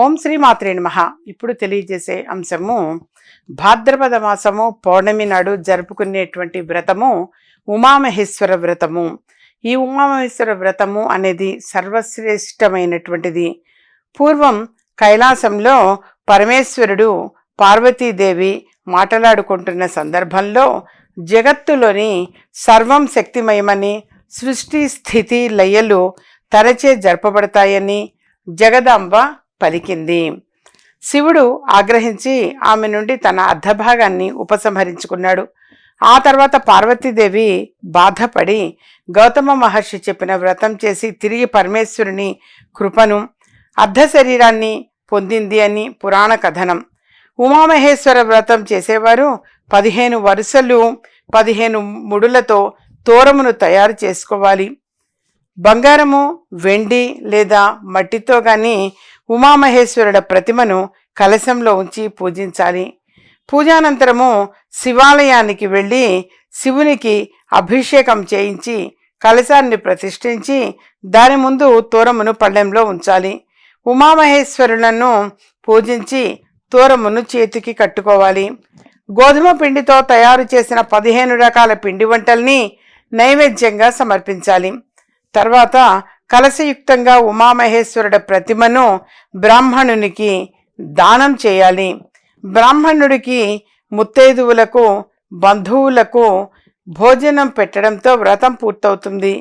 ఓం శ్రీ మాత్రే నమః. ఇప్పుడు తెలియజేసే అంశము భాద్రపద మాసము పౌర్ణమి నాడు జరుపుకునేటువంటి వ్రతము ఉమామహేశ్వర వ్రతము. ఈ ఉమామహేశ్వర వ్రతము అనేది సర్వశ్రేష్టమైనటువంటిది. పూర్వం కైలాసంలో పరమేశ్వరుడు పార్వతీదేవి మాట్లాడుకుంటున్న సందర్భంలో జగత్తులోని సర్వం శక్తిమయమని సృష్టి స్థితి లయలు తరచే జరపబడతాయని జగదాంబ పలికింది. శివుడు ఆగ్రహించి ఆమె నుండి తన అర్ధభాగాన్ని ఉపసంహరించుకున్నాడు. ఆ తర్వాత పార్వతీదేవి బాధపడి గౌతమ మహర్షి చెప్పిన వ్రతం చేసి తిరిగి పరమేశ్వరుని కృపను అర్ధ శరీరాన్ని పొందింది అని పురాణ కథనం. ఉమామహేశ్వర వ్రతం చేసేవారు పదిహేను వరుసలు పదిహేను ముడులతో తోరమును తయారు చేసుకోవాలి. బంగారము వెండి లేదా మట్టితో కానీ ఉమామహేశ్వరుడ ప్రతిమను కలశంలో ఉంచి పూజించాలి. పూజానంతరము శివాలయానికి వెళ్ళి శివునికి అభిషేకం చేయించి కలశాన్ని ప్రతిష్ఠించి దాని ముందు తోరమును పళ్ళెంలో ఉంచాలి. ఉమామహేశ్వరులను పూజించి తోరమును చేతికి కట్టుకోవాలి. గోధుమ పిండితో తయారు చేసిన పదిహేను రకాల పిండి వంటల్ని నైవేద్యంగా సమర్పించాలి. తర్వాత కలశయుక్తంగా ఉమామహేశ్వరుడ ప్రతిమను బ్రాహ్మణునికి దానం చేయాలి. బ్రాహ్మణుడికి ముత్తైదువులకు బంధువులకు భోజనం పెట్టడంతో వ్రతం పూర్తవుతుంది.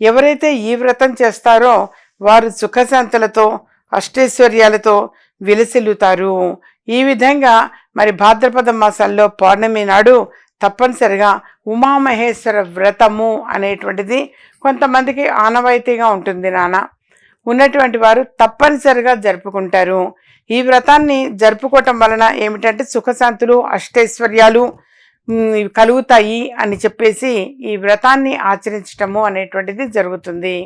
ఎవరైతే ఈ వ్రతం చేస్తారో వారు సుఖశాంతులతో అష్టైశ్వర్యాలతో విలసిల్లుతారు. ఈ విధంగా మరి భాద్రపద మాసంలో పౌర్ణమి నాడు తప్పనిసరిగా ఉమామహేశ్వర వ్రతము అనేటువంటిది కొంతమందికి ఆనవాయితీగా ఉంటుంది నాన్న. ఉన్నటువంటి వారు తప్పనిసరిగా జరుపుకుంటారు. ఈ వ్రతాన్ని జరుపుకోవటం వలన ఏమిటంటే సుఖశాంతులు అష్టైశ్వర్యాలు కలుగుతాయి అని చెప్పేసి ఈ వ్రతాన్ని ఆచరించటము అనేటువంటిది జరుగుతుంది.